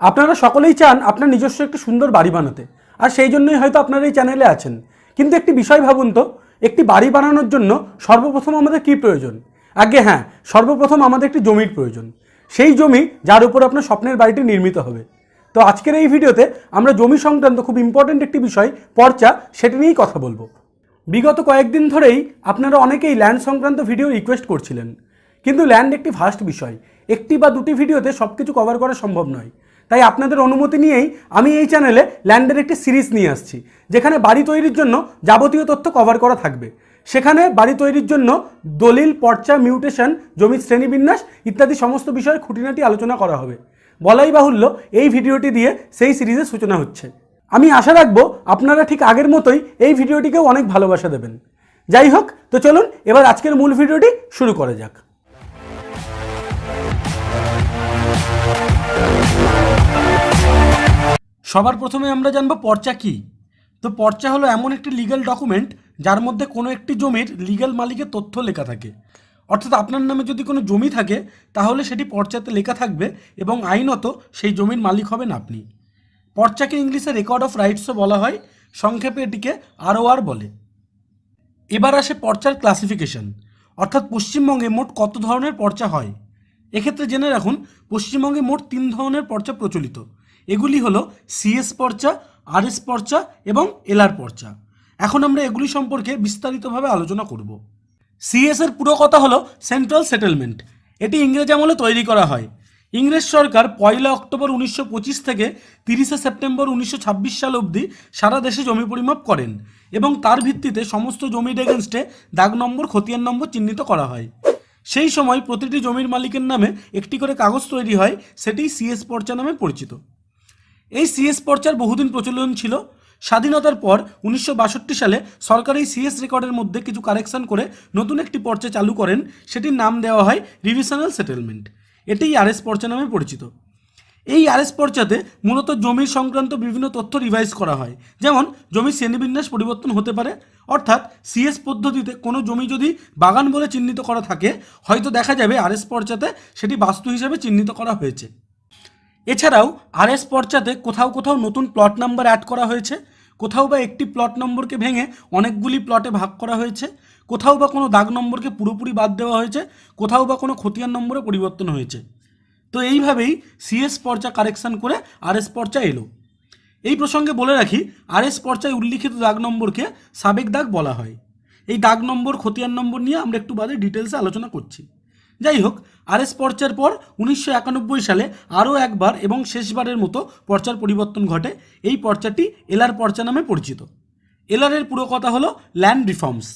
আপনারা সকলেই চান আপনার নিজস্ব একটি সুন্দর বাড়ি বানাতে। আর সেই জন্যই হয়তো আপনারা এই চ্যানেলে আছেন। কিন্তু একটি বিষয় ভাবুন তো, একটি বাড়ি বানানোর জন্য সর্বপ্রথম আমাদের কী প্রয়োজন? আগে হ্যাঁ সর্বপ্রথম আমাদের একটি জমির প্রয়োজন। সেই জমি যার উপর আপনার স্বপ্নের বাড়িটি নির্মিত হবে। তো আজকের এই ভিডিওতে আমরা জমি সংক্রান্ত খুব ইম্পর্ট্যান্ট একটি বিষয়, পর্চা, সেটি নিয়েই কথা বলব। বিগত কয়েকদিন ধরেই আপনারা অনেকেই ল্যান্ড সংক্রান্ত ভিডিও রিকোয়েস্ট করছিলেন। কিন্তু ল্যান্ড একটি ফাস্ট বিষয়। একটি বা দুটি ভিডিওতে সব কিছু কভার করা সম্ভব নয়। তাই আপনাদের অনুমতি নিয়েই আমি এই চ্যানেলে ল্যান্ডের একটি সিরিজ নিয়ে আসছি, যেখানে বাড়ি তৈরির জন্য যাবতীয় তথ্য কভার করা থাকবে। সেখানে বাড়ি তৈরির জন্য দলিল, পর্চা, মিউটেশন, জমির শ্রেণীবিন্যাস ইত্যাদি সমস্ত বিষয়ে খুঁটিনাটি আলোচনা করা হবে। বলাই বাহুল্য এই ভিডিওটি দিয়ে সেই সিরিজের সূচনা হচ্ছে। আমি আশা রাখব আপনারা ঠিক আগের মতোই এই ভিডিওটিকেও অনেক ভালোবাসা দেবেন। যাই হোক, তো চলুন এবার আজকের মূল ভিডিওটি শুরু করা যাক। সবার প্রথমে আমরা জানব পর্চা কি। তো পর্চা হলো এমন একটি লিগ্যাল ডকুমেন্ট যার মধ্যে কোনো একটি জমির লিগ্যাল মালিকের তথ্য লেখা থাকে। অর্থাৎ আপনার নামে যদি কোনো জমি থাকে, তাহলে সেটি পর্চাতে লেখা থাকবে এবং আইনত সেই জমির মালিক হবেন আপনি। পর্চাকে ইংলিশে রেকর্ড অফ রাইটসও বলা হয়, সংক্ষেপে এটিকে আরও আর বলে। এবার আসে পর্চার ক্লাসিফিকেশন অর্থাৎ পশ্চিমবঙ্গে মোট কত ধরনের পর্চা হয়? এক্ষেত্রে জেনে রাখুন, পশ্চিমবঙ্গে মোট তিন ধরনের পর্চা প্রচলিত। এগুলি হলো সিএস পর্চা আরএস পর্চা এবং এলআর পর্চা। এখন আমরা এগুলি সম্পর্কে বিস্তারিতভাবে আলোচনা করব। সিএস এর পুরো কথা হলো সেন্ট্রাল সেটেলমেন্ট এটি ইংরেজ আমলে তৈরি করা হয়। ইংরেজ সরকার পয়লা অক্টোবর উনিশশো পঁচিশ থেকে তিরিশে সেপ্টেম্বর উনিশশো ছাব্বিশ সাল অবধি সারা দেশে জমি পরিমাপ করেন এবং তার ভিত্তিতে সমস্ত জমির এগেনস্টে দাগ নম্বর, খতিয়ান নম্বর চিহ্নিত করা হয়। সেই সময় প্রতিটি জমির মালিকের নামে একটি করে কাগজ তৈরি হয় সেটি সিএস পর্চা নামে পরিচিত। এই সিএস পর্চার বহুদিন প্রচলন ছিল। স্বাধীনতার পর উনিশশো বাষট্টি সালে সরকার এই সিএস রেকর্ডের মধ্যে কিছু কারেকশন করে নতুন একটি পর্চা চালু করেন। সেটির নাম দেওয়া হয় রিভিশনাল সেটেলমেন্ট। এটিই আরএস পর্চা নামে পরিচিত। এই আরএস পর্চাতে মূলত জমির সংক্রান্ত বিভিন্ন তথ্য রিভাইজ করা হয়। যেমন, জমির শ্রেণীবিন্যাস পরিবর্তন হতে পারে। অর্থাৎ সিএস পদ্ধতিতে কোনো জমি যদি বাগান বলে চিহ্নিত করা থাকে, হয়তো দেখা যাবে আরএস পর্চাতে সেটি বাস্তু হিসেবে চিহ্নিত করা হয়েছে। এছাড়াও আরএস পর্চাতে কোথাও কোথাও নতুন প্লট নাম্বার অ্যাড করা হয়েছে। কোথাও বা একটি প্লট নম্বরকে ভেঙে অনেকগুলি প্লটে ভাগ করা হয়েছে। কোথাও বা কোনো দাগ নম্বরকে পুরোপুরি বাদ দেওয়া হয়েছে। কোথাও বা কোনো খতিয়ান নম্বরে পরিবর্তন হয়েছে। তো এইভাবেই সিএস পর্চা কারেকশন করে আরএস পর্চা এলো। এই প্রসঙ্গে বলে রাখি আরএস পর্চায় উল্লিখিত দাগ নম্বরকে সাবেক দাগ বলা হয়। এই দাগ নম্বর খতিয়ান নম্বর নিয়ে আমরা একটু বাদে ডিটেলসে আলোচনা করছি। যাই হোক আরএস পর্চার পর উনিশশো একানব্বই সালে আরও একবার এবং শেষবারের মতো পর্চার পরিবর্তন ঘটে। এই পর্চাটি এলার পর্চা নামে পরিচিত। এলারের পুরো কথা হলো ল্যান্ড রিফর্মস।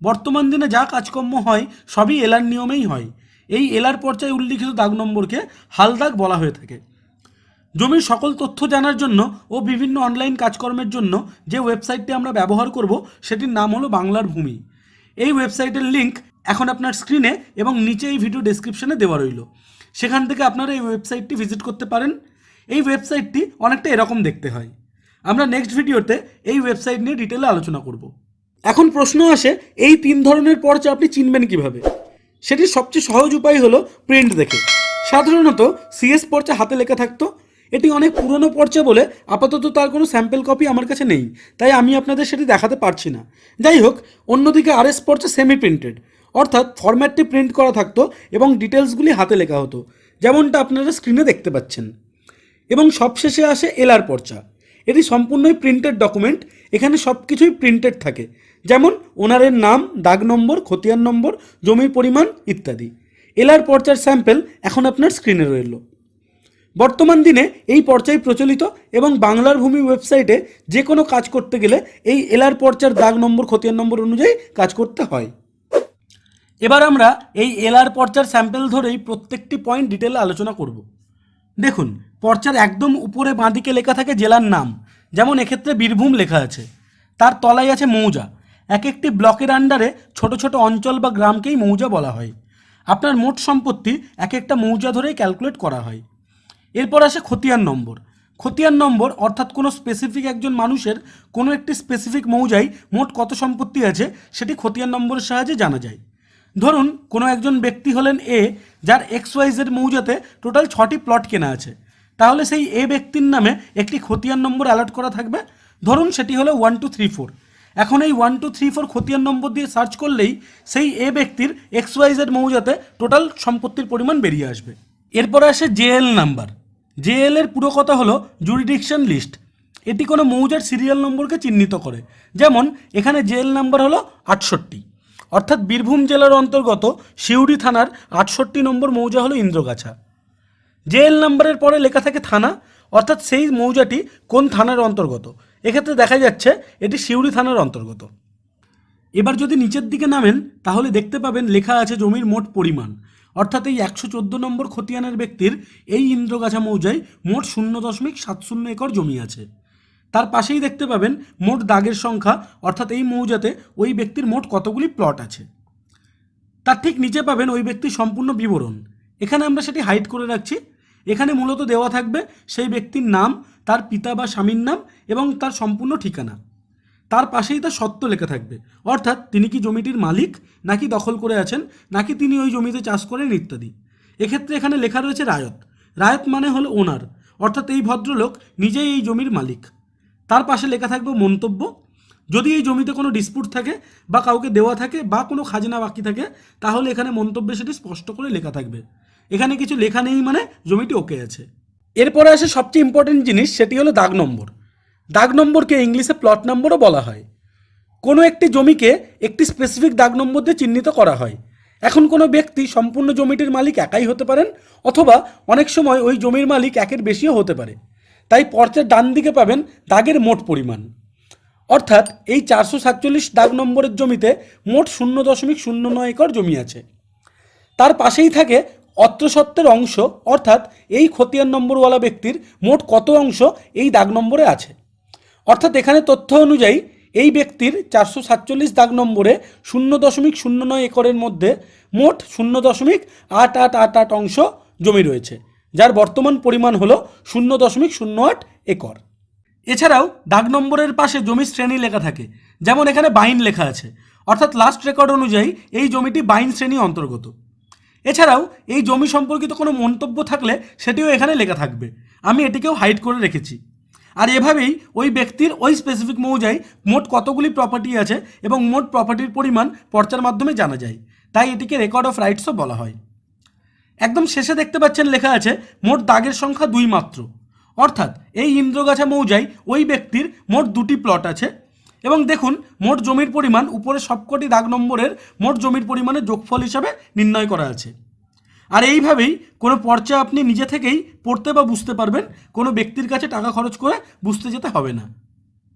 বর্তমান দিনে যা কাজকর্ম হয়, সবই এলার নিয়মেই হয়। এই এলার পর্চায় উল্লিখিত দাগ নম্বরকে হালদাগ বলা হয়ে থাকে। জমির সকল তথ্য জানার জন্য ও বিভিন্ন অনলাইন কাজকর্মের জন্য যে ওয়েবসাইটটি আমরা ব্যবহার করব, সেটির নাম হলো বাংলার ভূমি। এই ওয়েবসাইটের লিংক এখন আপনার স্ক্রিনে এবং নিচে এই ভিডিও ডেসক্রিপশনে দেওয়া রইল। সেখান থেকে আপনারা এই ওয়েবসাইটটি ভিজিট করতে পারেন। এই ওয়েবসাইটটি অনেকটা এরকম দেখতে হয়। আমরা নেক্সট ভিডিওতে এই ওয়েবসাইট নিয়ে ডিটেলে আলোচনা করব। এখন প্রশ্ন আসে, এই তিন ধরনের পর্চা আপনি চিনবেন কীভাবে? সেটির সবচেয়ে সহজ উপায় হলো প্রিন্ট দেখে। সাধারণত সিএস পর্চা হাতে লেখা থাকতো। এটি অনেক পুরনো পর্চা বলে আপাতত তার কোনো স্যাম্পল কপি আমার কাছে নেই। তাই আমি আপনাদের সেটি দেখাতে পারছি না। যাই হোক, অন্যদিকে আরএস পর্চা সেমি প্রিন্টেড অর্থাৎ ফরম্যাটটি প্রিন্ট করা থাকতো এবং ডিটেলসগুলি হাতে লেখা হতো, যেমনটা আপনারা স্ক্রিনে দেখতে পাচ্ছেন। এবং সবশেষে আসে এলআর পর্চা। এটি সম্পূর্ণই প্রিন্টেড ডকুমেন্ট এখানে সব কিছুই প্রিন্টেড থাকে। যেমন ওনারের নাম, দাগ নম্বর, খতিয়ান নম্বর, জমির পরিমাণ ইত্যাদি। এলআর পর্চার স্যাম্পেল এখন আপনার স্ক্রিনে রইল। বর্তমান দিনে এই পর্চাই প্রচলিত এবং বাংলার ভূমি ওয়েবসাইটে যে কোনো কাজ করতে গেলে এই এলআর পর্চার দাগ নম্বর, খতিয়ান নম্বর অনুযায়ী কাজ করতে হয়। এবার আমরা এই এলআর পর্চার স্যাম্পেল ধরেই প্রত্যেকটি পয়েন্ট ডিটেল আলোচনা করব। দেখুন, পর্চার একদম উপরে বাঁদিকে লেখা থাকে জেলার নাম। যেমন এক্ষেত্রে বীরভূম লেখা আছে। তার তলায় আছে মৌজা। এক একটি ব্লকের আন্ডারে ছোট ছোট অঞ্চল বা গ্রামকেই মৌজা বলা হয়। আপনার মোট সম্পত্তি এক একটা মৌজা ধরেই ক্যালকুলেট করা হয়। এরপর আসে খতিয়ান নম্বর। খতিয়ান নম্বর অর্থাৎ কোনো স্পেসিফিক একজন মানুষের কোনো একটি স্পেসিফিক মৌজায় মোট কত সম্পত্তি আছে সেটি খতিয়ান নম্বরের সাহায্যে জানা যায়। ধরুন, কোনো একজন ব্যক্তি হলেন এ যার এক্স ওয়াইজের মৌজাতে টোটাল ছটি প্লট কেনা আছে। তাহলে সেই এ ব্যক্তির নামে একটি খতিয়ান নম্বর অ্যালার্ট করা থাকবে। ধরুন, সেটি হলো ওয়ান টু থ্রি ফোর এখন এই ওয়ান টু থ্রি ফোর খতিয়ান নম্বর দিয়ে সার্চ করলেই সেই এ ব্যক্তির এক্স ওয়াইজেড মৌজাতে টোটাল সম্পত্তির পরিমাণ বেরিয়ে আসবে। এরপরে আসে জেএল নাম্বার জেএল এর পুরো কথা হলো জুরিডিকশন লিস্ট এটি কোনো মৌজার সিরিয়াল নম্বরকে চিহ্নিত করে। যেমন, এখানে জেএল নাম্বার হলো আটষট্টি। অর্থাৎ বীরভূম জেলার অন্তর্গত সিউড়ি থানার আটষট্টি নম্বর মৌজা হলো ইন্দ্রগাছা। জেএল নাম্বারের পরে লেখা থাকে থানা, অর্থাৎ সেই মৌজাটি কোন থানার অন্তর্গত? এক্ষেত্রে দেখা যাচ্ছে এটি সিউড়ি থানার অন্তর্গত। এবার যদি নিচের দিকে নামেন, তাহলে দেখতে পাবেন লেখা আছে জমির মোট পরিমাণ। অর্থাৎ এই একশো চোদ্দ নম্বর খতিয়ানের ব্যক্তির এই ইন্দ্রগাছা মৌজায় মোট শূন্য দশমিক সাত শূন্য একর জমি আছে। তার পাশেই দেখতে পাবেন মোট দাগের সংখ্যা, অর্থাৎ এই মৌজাতে ওই ব্যক্তির মোট কতগুলি প্লট আছে। তার ঠিক নিচে পাবেন ওই ব্যক্তির সম্পূর্ণ বিবরণ। এখানে আমরা সেটি হাইড করে রাখছি। এখানে মূলত দেওয়া থাকবে সেই ব্যক্তির নাম, তার পিতা বা স্বামীর নাম এবং তার সম্পূর্ণ ঠিকানা। তার পাশেই তার সত্য লেখা থাকবে। অর্থাৎ তিনি কি জমিটির মালিক, নাকি দখল করে আছেন, নাকি তিনি ওই জমিতে চাষ করেন ইত্যাদি। এক্ষেত্রে এখানে লেখা রয়েছে রায়ত। রায়ত মানে হলো ওনার। অর্থাৎ এই ভদ্রলোক নিজেই এই জমির মালিক। তার পাশে লেখা থাকবে মন্তব্য। যদি এই জমিতে কোনো ডিসপুট থাকে বা কাউকে দেওয়া থাকে বা কোনো খাজনা বাকি থাকে, তাহলে এখানে মন্তব্যে সেটি স্পষ্ট করে লেখা থাকবে। এখানে কিছু লেখা নেই মানে জমিটি ওকে আছে। এরপরে আসে সবচেয়ে ইম্পর্টেন্ট জিনিস, সেটি হলো দাগ নম্বর। দাগ নম্বরকে ইংলিশে প্লট নম্বরও বলা হয়। কোনো একটি জমিকে একটি স্পেসিফিক দাগ নম্বর দিয়ে চিহ্নিত করা হয়। এখন কোনো ব্যক্তি সম্পূর্ণ জমিটির মালিক একাই হতে পারেন, অথবা অনেক সময় ওই জমির মালিক একের বেশিও হতে পারে। তাই পর্চার ডান দিকে পাবেন দাগের মোট পরিমাণ। অর্থাৎ এই চারশো সাতচল্লিশ দাগ নম্বরের জমিতে মোট শূন্য দশমিক শূন্য নয় একর জমি আছে। তার পাশেই থাকে অত্রসত্ত্বের অংশ, অর্থাৎ এই খতিয়ান নম্বরওয়ালা ব্যক্তির মোট কত অংশ এই দাগ নম্বরে আছে। অর্থাৎ এখানে তথ্য অনুযায়ী এই ব্যক্তির চারশো সাতচল্লিশ দাগ নম্বরে শূন্য দশমিক শূন্য নয় একরের মধ্যে মোট শূন্য দশমিক আট আট আট আট অংশ জমি রয়েছে। যার বর্তমান পরিমাণ হলো শূন্য দশমিক শূন্য আট একর। এছাড়াও দাগ নম্বরের পাশে জমির শ্রেণি লেখা থাকে, যেমন এখানে বাইন লেখা আছে। অর্থাৎ লাস্ট রেকর্ড অনুযায়ী এই জমিটি বাইন শ্রেণি অন্তর্গত। এছাড়াও এই জমি সম্পর্কিত কোনো মন্তব্য থাকলে সেটিও এখানে লেখা থাকবে। আমি এটিকেও হাইড করে রেখেছি। আর এভাবেই ওই ব্যক্তির ওই স্পেসিফিক মৌজায় মোট কতগুলি প্রপার্টি আছে এবং মোট প্রপার্টির পরিমাণ পর্চার মাধ্যমে জানা যায়। তাই এটিকে রেকর্ড অফ রাইটসও বলা হয়। একদম শেষে দেখতে পাচ্ছেন লেখা আছে, মোট দাগের সংখ্যা দুই মাত্র। অর্থাৎ এই ইন্দ্রগাছা মৌজায় ওই ব্যক্তির মোট দুটি প্লট আছে। এবং দেখুন, মোট জমির পরিমাণ উপরে সবকটি দাগ নম্বরের মোট জমির পরিমাণের যোগফল হিসাবে নির্ণয় করা আছে। আর এইভাবেই কোনো পর্চা আপনি নিজে থেকেই পড়তে বা বুঝতে পারবেন, কোনো ব্যক্তির কাছে টাকা খরচ করে বুঝতে যেতে হবে না।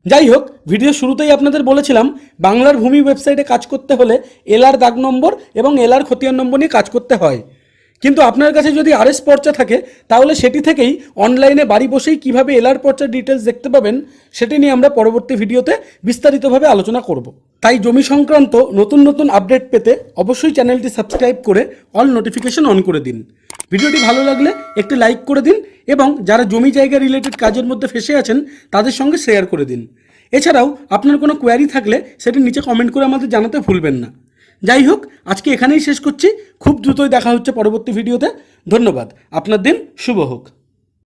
যাই হোক ভিডিও শুরুতেই আপনাদের বলেছিলাম, বাংলার ভূমি ওয়েবসাইটে কাজ করতে হলে এলআর দাগ নম্বর এবং এলআর খতিয়ান নম্বর নিয়ে কাজ করতে হয়। কিন্তু আপনার কাছে যদি আরএস পর্চা থাকে, তাহলে সেটি থেকেই অনলাইনে বাড়ি বসেই কীভাবে এলআর পর্চার ডিটেলস দেখতে পাবেন, সেটি নিয়ে আমরা পরবর্তী ভিডিওতে বিস্তারিতভাবে আলোচনা করব। তাই জমি সংক্রান্ত নতুন নতুন আপডেট পেতে অবশ্যই চ্যানেলটি সাবস্ক্রাইব করে অল নোটিফিকেশন অন করে দিন। ভিডিওটি ভালো লাগলে একটি লাইক করে দিন এবং যারা জমি জায়গা রিলেটেড কাজের মধ্যে ফেসে আছেন, তাদের সঙ্গে শেয়ার করে দিন। এছাড়াও আপনার কোনো কোয়ারি থাকলে সেটি নিচে কমেন্ট করে আমাদের জানাতে ভুলবেন না। যাই হোক আজকে এখানেই শেষ করছি। খুব দ্রুতই দেখা হচ্ছে পরবর্তী ভিডিওতে। ধন্যবাদ। আপনার দিন শুভ হোক।